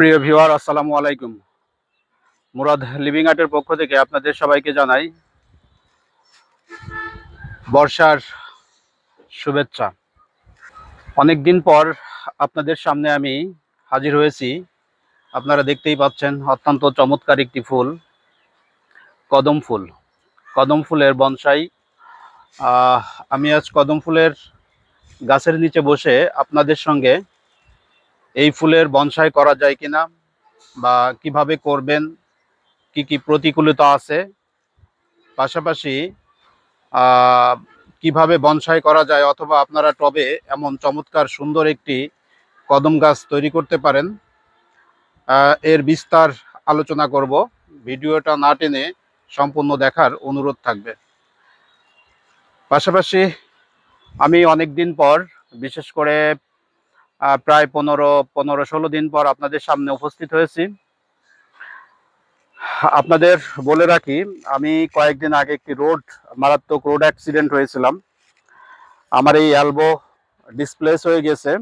প্রিয় ভিউয়ার, আসসালামু আলাইকুম। মুরাদ লিভিং আর্টের পক্ষ থেকে আপনাদের সবাইকে জানাই বর্ষার শুভেচ্ছা। অনেক দিন পর আপনাদের সামনে আমি হাজির হয়েছি। আপনারা দেখতেই পাচ্ছেন অত্যন্ত চমৎকার একটি ফুল, কদম ফুল। কদম ফুলের বনসাই। আমি আজ কদম ফুলের গাছের নিচে বসে আপনাদের সঙ্গে এই ফুলের বনসাই করা যায় কিনা বা কীভাবে করবেন, কি কি প্রতিকূলতা আছে, পাশাপাশি কীভাবে বনসাই করা যায় অথবা আপনারা টবে এমন চমৎকার সুন্দর একটি কদম গাছ তৈরি করতে পারেন এর বিস্তার আলোচনা করব। ভিডিওটা না টেনে সম্পূর্ণ দেখার অনুরোধ থাকবে। পাশাপাশি আমি অনেক দিন পর, বিশেষ করে প্রায় পনেরো পনেরো, ষোলো দিন পর আপনাদের সামনে উপস্থিত হয়েছি। আপনাদের বলে রাখি, আমি কয়েকদিন আগে একটি রোড, মারাত্মক রোড অ্যাক্সিডেন্ট হয়েছিলাম। আমার এই অ্যালবো ডিসপ্লেস হয়ে গেছে।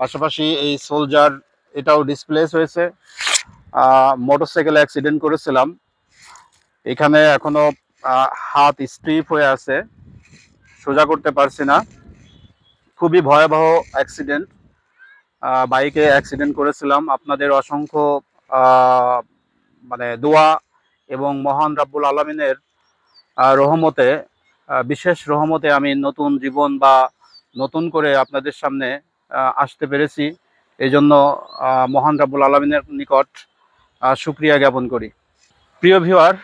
পাশাপাশি এই সোলজার এটাও ডিসপ্লেস হয়েছে। মোটরসাইকেল অ্যাক্সিডেন্ট করেছিলাম। এখানে এখনও হাত স্ট্রিপ হয়ে আছে। সোজা করতে পারছি না। খুবই ভয়াবহ অ্যাক্সিডেন্ট বাইকে অ্যাক্সিডেন্ট করেছিলাম। আপনাদের অসংখ্য মানে দোয়া এবং মহান রাব্বুল আলমিনের রহমতে বিশেষ রহমতে আমি নতুন জীবন বা নতুন করে আপনাদের সামনে আসতে পেরেছি। এই জন্য মহান রাব্বুল আলমিনের নিকট আহ, শুক্রিয়া জ্ঞাপন করি। প্রিয় ভিওয়ার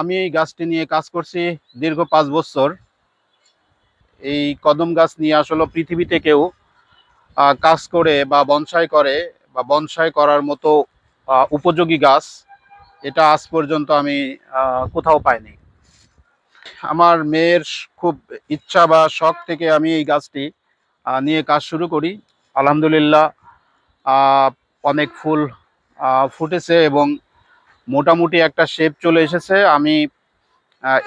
আমি এই গাছটি নিয়ে কাজ করছি দীর্ঘ পাঁচ বছর। এই কদম গাছ নিয়ে আসলে পৃথিবীতে কেউ কাজ করে বা বনসাই করে বা বনসাই করার মতো উপযোগী গাছ, এটা আজ পর্যন্ত আমি কোথাও পাইনি। আমার মেয়ের খুব ইচ্ছা বা শখ থেকে আমি এই গাছটি নিয়ে কাজ শুরু করি। আলহামদুলিল্লাহ অনেক ফুল ফুটেছে এবং মোটামুটি একটা শেপ চলে এসেছে। আমি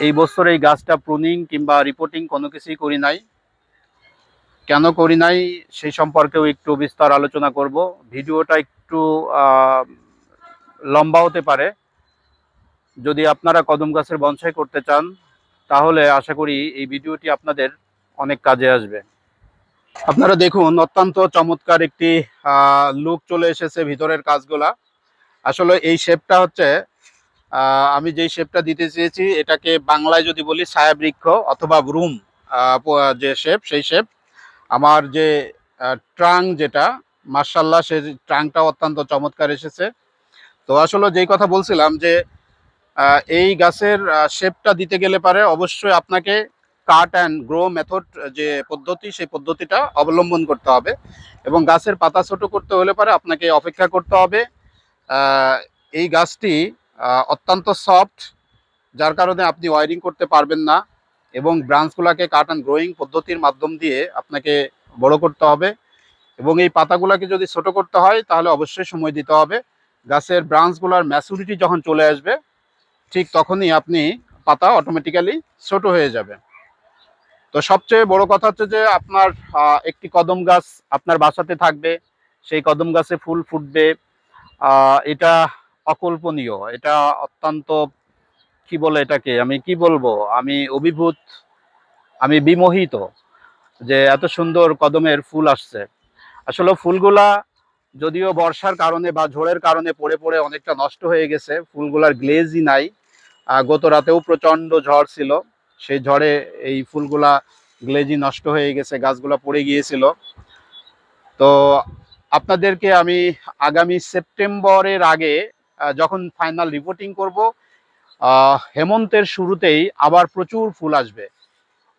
এই বছর এই গাছটা প্রুনিং কিংবা রিপোর্টিং কোনো কিছুই করি নাই। কেন করি নাই, সেই সম্পর্কেও একটু বিস্তার আলোচনা করব। ভিডিওটা একটু লম্বা হতে পারে। যদি আপনারা কদম গাছের বনসাই করতে চান, তাহলে আশা করি এই ভিডিওটি আপনাদের অনেক কাজে আসবে। আপনারা দেখুন, অত্যন্ত চমৎকার একটি লুক চলে এসেছে ভিতরের কাজগুলা। আসলে এই শেপটা হচ্ছে আমি যেই শেপটা দিতে চেয়েছি, এটাকে বাংলায় যদি বলি ছায়াবৃক্ষ অথবা রুম যে শেপ, সেই শেপ। আমার যে ট্রাং যেটা মার্শাল্লাহ সেই ট্রাংটা অত্যন্ত চমৎকার এসেছে। তো আসলে যেই কথা বলছিলাম যে এই গাছের শেপটা দিতে গেলে পারে অবশ্যই আপনাকে কাট অ্যান্ড গ্রো মেথড, যে পদ্ধতি, সেই পদ্ধতিটা অবলম্বন করতে হবে এবং গাছের পাতা ছোট করতে হলে পারে আপনাকে অপেক্ষা করতে হবে। এই গাছটি অত্যন্ত সফট, যার কারণে আপনি ওয়ারিং করতে পারবেন না। এবং ব্রাঞ্চগুলোকে কাট অ্যান্ড গ্রোয়িং পদ্ধতির মাধ্যম দিয়ে আপনাকে বড় করতে হবে। এবং এই পাতাগুলোকে যদি ছোট করতে হয়, তাহলে অবশ্যই সময় দিতে হবে। গাছের ব্রাঞ্চগুলোর ম্যাচুরিটি যখন চলে আসবে, ঠিক তখনই আপনি পাতা অটোমেটিক্যালি ছোট হয়ে যাবে। তো সবচেয়ে বড় কথা হচ্ছে যে, আপনার একটি কদম গাছ আপনার বাসাতে থাকবে, সেই কদম গাছে ফুল ফুটবে। এটা অকল্পনীয়, এটা অত্যন্ত কি বলে এটাকে? আমি কি বলব? আমি অভিভূত, আমি বিমোহিত যে এত সুন্দর কদমের ফুল আসছে। আসলে ফুলগুলা যদিও বর্ষার কারণে বা ঝড়ের কারণে পড়ে পড়ে অনেকটা নষ্ট হয়ে গেছে, ফুলগুলার গ্লেজই নাই। গত রাতেও প্রচণ্ড ঝড় ছিল, সেই ঝড়ে এই ফুলগুলা গ্লেজি নষ্ট হয়ে গেছে, গাছগুলা পড়ে গিয়েছিল। তো আপনাদেরকে আমি আগামী সেপ্টেম্বরের আগে যখন ফাইনাল রিপোর্টিং করব হেমন্তের শুরুতেই আবার প্রচুর ফুল আসবে।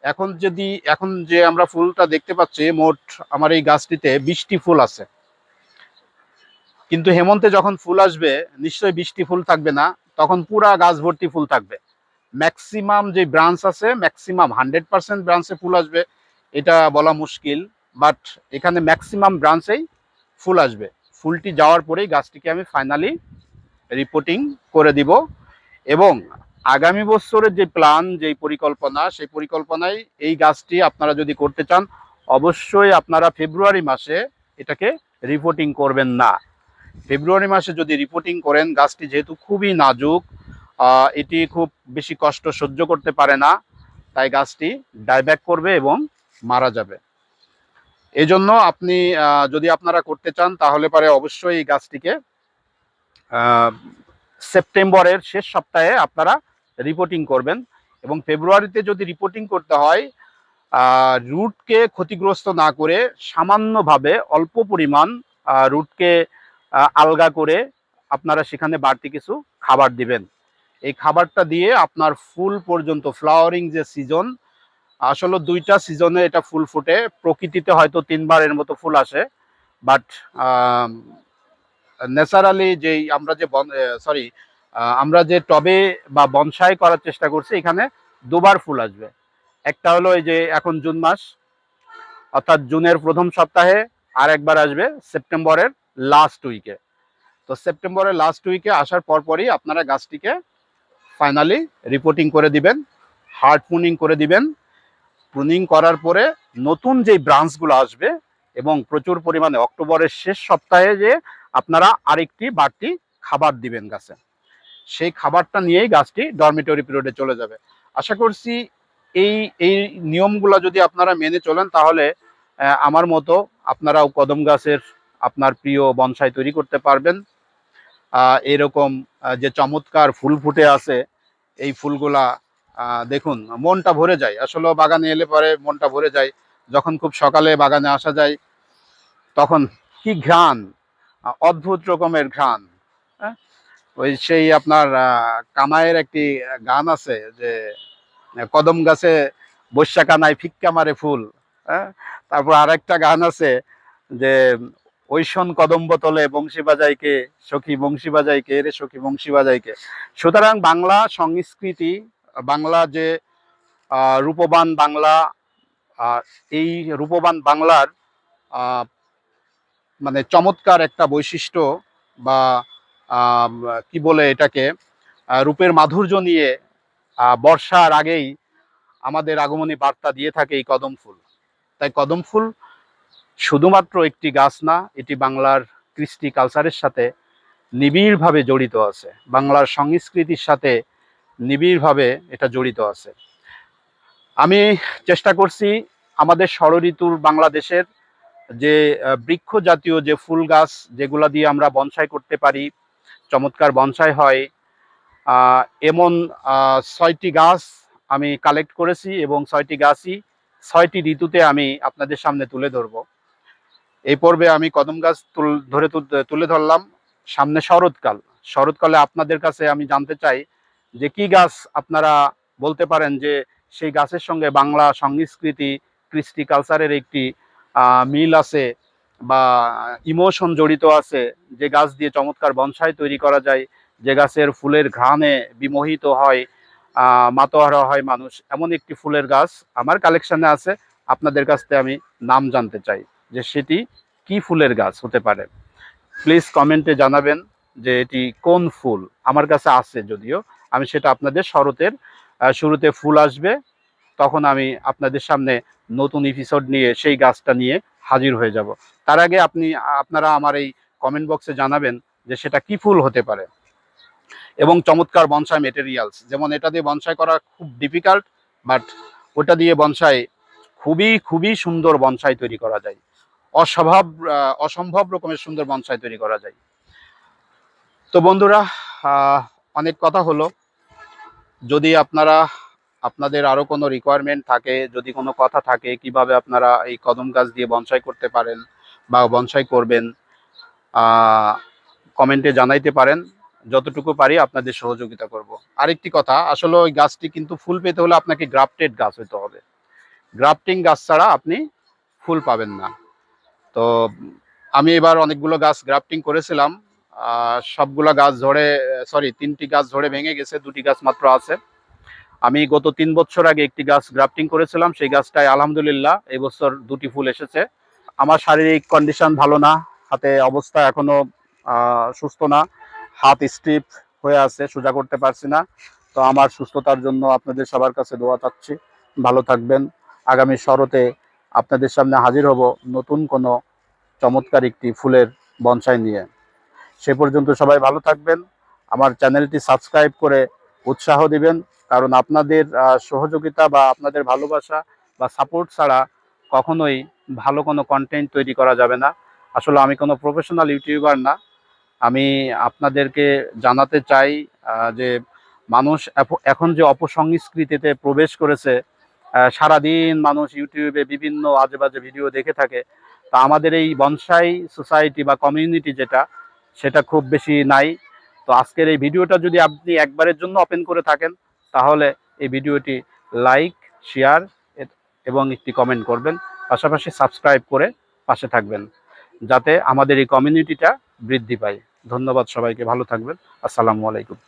এখন যদি, এখন যে আমরা ফুলটা দেখতে পাচ্ছি, মোট আমার এই গাছটিতে বিশটি ফুল আছে। কিন্তু হেমন্তে যখন ফুল আসবে, নিশ্চয়ই বৃষ্টি ফুল থাকবে না, তখন পুরা গাছ ভর্তি ফুল থাকবে। ম্যাক্সিমাম যে ব্রাঞ্চ আছে, ম্যাক্সিমাম হান্ড্রেড পার্সেন্ট ব্রাঞ্চে ফুল আসবে, এটা বলা মুশকিল, বাট এখানে ম্যাক্সিমাম ব্রাঞ্চেই ফুল আসবে। ফুলটি যাওয়ার পরেই গাছটিকে আমি ফাইনালি রিপোর্টিং করে দিব। এবং আগামী বছরের যে প্ল্যান যে পরিকল্পনা, সেই পরিকল্পনায় এই গাছটি আপনারা যদি করতে চান, অবশ্যই আপনারা ফেব্রুয়ারি মাসে এটাকে রিপোর্টিং করবেন না। ফেব্রুয়ারি মাসে যদি রিপোর্টিং করেন, গাছটি যেহেতু খুবই নাজুক এটি খুব বেশি কষ্ট সহ্য করতে পারে না, তাই গাছটি ডাইব্যাক করবে এবং মারা যাবে। এই জন্য আপনি যদি আপনারা করতে চান, তাহলে পরে অবশ্যই এই গাছটিকে সেপ্টেম্বরের শেষ সপ্তাহে আপনারা রিপোর্টিং করবেন এবং ফেব্রুয়ারিতে যদি রিপোর্টিং করতে হয় রুটকে ক্ষতিগ্রস্ত না করে সামান্যভাবে অল্প পরিমাণ রুটকে আলগা করে আপনারা সেখানে বাড়তি কিছু খাবার দিবেন। এই খাবারটা দিয়ে আপনার ফুল পর্যন্ত ফ্লাওয়ারিং যে সিজন আসলে দুইটা সিজনে এটা ফুল ফুটে। প্রকৃতিতে হয়তো তিনবার এর মতো ফুল আসে বাট ন্যাচারালি যেই আমরা যে সরি আমরা যে টবে বা বনসাই করার চেষ্টা করছি, এখানে দুবার ফুল আসবে। একটা হলো এই যে এখন জুন মাস, অর্থাৎ জুনের প্রথম সপ্তাহে, আর একবার আসবে সেপ্টেম্বরের লাস্ট উইকে তো সেপ্টেম্বরের লাস্ট উইকে আসার পরপরই আপনারা গাছটিকে ফাইনালি রিপোর্টিং করে দিবেন হার্ড প্রুনিং করে দিবেন। প্রুনিং করার পরে নতুন যেই ব্রাঞ্চগুলো আসবে, এবং প্রচুর পরিমাণে অক্টোবরের শেষ সপ্তাহে যে আপনারা আরেকটি বাড়তি খাবার দিবেন গাছে। সেই খাবারটা নিয়েই গাছটি ডরমিটরি পিরিয়ডে চলে যাবে। আশা করছি এই এই নিয়মগুলো যদি আপনারা মেনে চলেন, তাহলে আমার মতো আপনারাও কদম গাছের আপনার প্রিয় বনসাই তৈরি করতে পারবেন। এরকম যে চমৎকার ফুল ফুটে আছে, এই ফুলগুলা দেখুন, মনটা ভরে যায়। আসলে বাগানে এলে পরে মনটা ভরে যায়। যখন খুব সকালে বাগানে আসা যায়, তখন কি ঘ্রাণ অদ্ভুত রকমের ঘ্রাণ। হ্যাঁ? ওই সেই আপনার কামায়ের একটি গান আছে যে কদম গাছে বৈশা কানায় ফিক্কা মারে ফুল। হ্যাঁ? তারপর আরেকটা গান আছে যে ঐশন কদম বোতলে বংশী বাজাইকে সখী বংশী বাজাইকে রে, সখী বংশী বাজাইকে সুতরাং বাংলা সংস্কৃতি, বাংলা যে রূপবান বাংলা এই রূপবান বাংলার মানে চমৎকার একটা বৈশিষ্ট্য বা কি বলে এটাকে রূপের মাধুর্য নিয়ে বর্ষার আগেই আমাদের আগমনী বার্তা দিয়ে থাকে এই কদম ফুল। তাই কদম ফুল শুধুমাত্র একটি গাছ না, এটি বাংলার কৃষ্টি কালচারের সাথে নিবিড়ভাবে জড়িত আছে। বাংলার সংস্কৃতির সাথে নিবিড়ভাবে এটা জড়িত আছে। আমি চেষ্টা করছি আমাদের ষড়ঋতুর বাংলাদেশের যে বৃক্ষ জাতীয় যে ফুল গাছ যেগুলা দিয়ে আমরা বনসাই করতে পারি, চমৎকার বনসাই হয় এমন ছয়টি গাছ আমি কালেক্ট করেছি এবং ছয়টি গাছই ছয়টি ঋতুতে আমি আপনাদের সামনে তুলে ধরব। এই পর্বে আমি কদম গাছ তুল- ধরে তুলে ধরলাম সামনে শরৎকাল। শরৎকালে আপনাদের কাছে আমি জানতে চাই যে কি গাছ আপনারা বলতে পারেন যে সেই গাছের সঙ্গে বাংলা সংস্কৃতি, কৃষ্টি কালচারের একটি মিল আছে বা ইমোশন জড়িত আছে যে গাছ দিয়ে চমৎকার বনসাই তৈরি করা যায় যে গাছের ফুলের ঘ্রাণে বিমোহিত হয় আহ, মাতোয়ারা হয় মানুষ এমন একটি ফুলের গাছ আমার কালেকশনে আছে আপনাদের কাছ থেকে আমি নাম জানতে চাই যে সেটি কি ফুলের গাছ হতে পারে। প্লিজ কমেন্টে জানাবেন যে এটি কোন ফুল আমার কাছে আছে যদিও আমি সেটা আপনাদের শরতের শুরুতে ফুল আসবে তখন আমি আপনাদের সামনে নতুন এপিসোড নিয়ে সেই গাছটা নিয়ে হাজির হয়ে যাব। তার আগে আপনি, আপনারা আমার এই কমেন্ট বক্সে জানাবেন যে সেটা কি ফুল হতে পারে। এবং চমৎকার বনসাই মেটেরিয়ালস যেমন এটা দিয়ে বনসাই করা খুব ডিফিকাল্ট বাট ওটা দিয়ে বনসাই খুবই খুবই সুন্দর বনসাই তৈরি করা যায়। অস্বভাব অসম্ভব রকমের সুন্দর বনসাই তৈরি করা যায়। তো বন্ধুরা অনেক কথা হলো। যদি আপনারা আপনাদের আরও কোনো রিকোয়ারমেন্ট থাকে, যদি কোনো কথা থাকে, কীভাবে আপনারা এই কদম গাছ দিয়ে বনসাই করতে পারেন বা বনসাই করবেন কমেন্টে জানাইতে পারেন। যতটুকু পারি আপনাদের সহযোগিতা করব। আরেকটি কথা, আসলে ওই গাছটি কিন্তু ফুল পেতে হলে আপনাকে গ্রাফটেড গাছ হতে হবে। গ্রাফটিং গাছ ছাড়া আপনি ফুল পাবেন না। তো আমি এবার অনেকগুলো গাছ গ্রাফটিং করেছিলাম। সবগুলো গাছ ঝরে সরি তিনটি গাছ ঝরে ভেঙে গেছে, দুটি গাছ মাত্র আছে। আমি গত তিন বছর আগে একটি গাছ গ্রাফটিং করেছিলাম, সেই গাছটায় আলহামদুলিল্লাহ এই বছর দুটি ফুল এসেছে। আমার শারীরিক কন্ডিশন ভালো না, হাতে অবস্থা এখনও সুস্থ না, হাত স্টিপ হয়ে আছে, সোজা করতে পারছি না। তো আমার সুস্থতার জন্য আপনাদের সবার কাছে দোয়া চাচ্ছি। ভালো থাকবেন। আগামী শরতে আপনাদের সামনে হাজির হব নতুন কোনো চমৎকার একটি ফুলের বনসাই নিয়ে। সে পর্যন্ত সবাই ভালো থাকবেন। আমার চ্যানেলটি সাবস্ক্রাইব করে উৎসাহ দিবেন, কারণ আপনাদের সহযোগিতা বা আপনাদের ভালোবাসা বা সাপোর্ট ছাড়া কখনোই ভালো কোনো কন্টেন্ট তৈরি করা যাবে না। আসলে আমি কোনো প্রফেশনাল ইউটিউবার না। আমি আপনাদেরকে জানাতে চাই যে মানুষ এখন যে অপসংস্কৃতিতে প্রবেশ করেছে সারাদিন মানুষ ইউটিউবে বিভিন্ন আজে বাজে ভিডিও দেখে থাকে। তা আমাদের এই বনসাই সোসাইটি বা কমিউনিটি যেটা, সেটা খুব বেশি নাই। তো আজকের এই ভিডিওটা যদি আপনি একবারের জন্য ওপেন করে থাকেন, তাহলে এই ভিডিওটি লাইক শেয়ার এবং একটি কমেন্ট করবেন, পাশাপাশি সাবস্ক্রাইব করে পাশে থাকবেন, যাতে আমাদের এই কমিউনিটিটা বৃদ্ধি পায়। ধন্যবাদ সবাইকে, ভালো থাকবেন। আসসালামু আলাইকুম।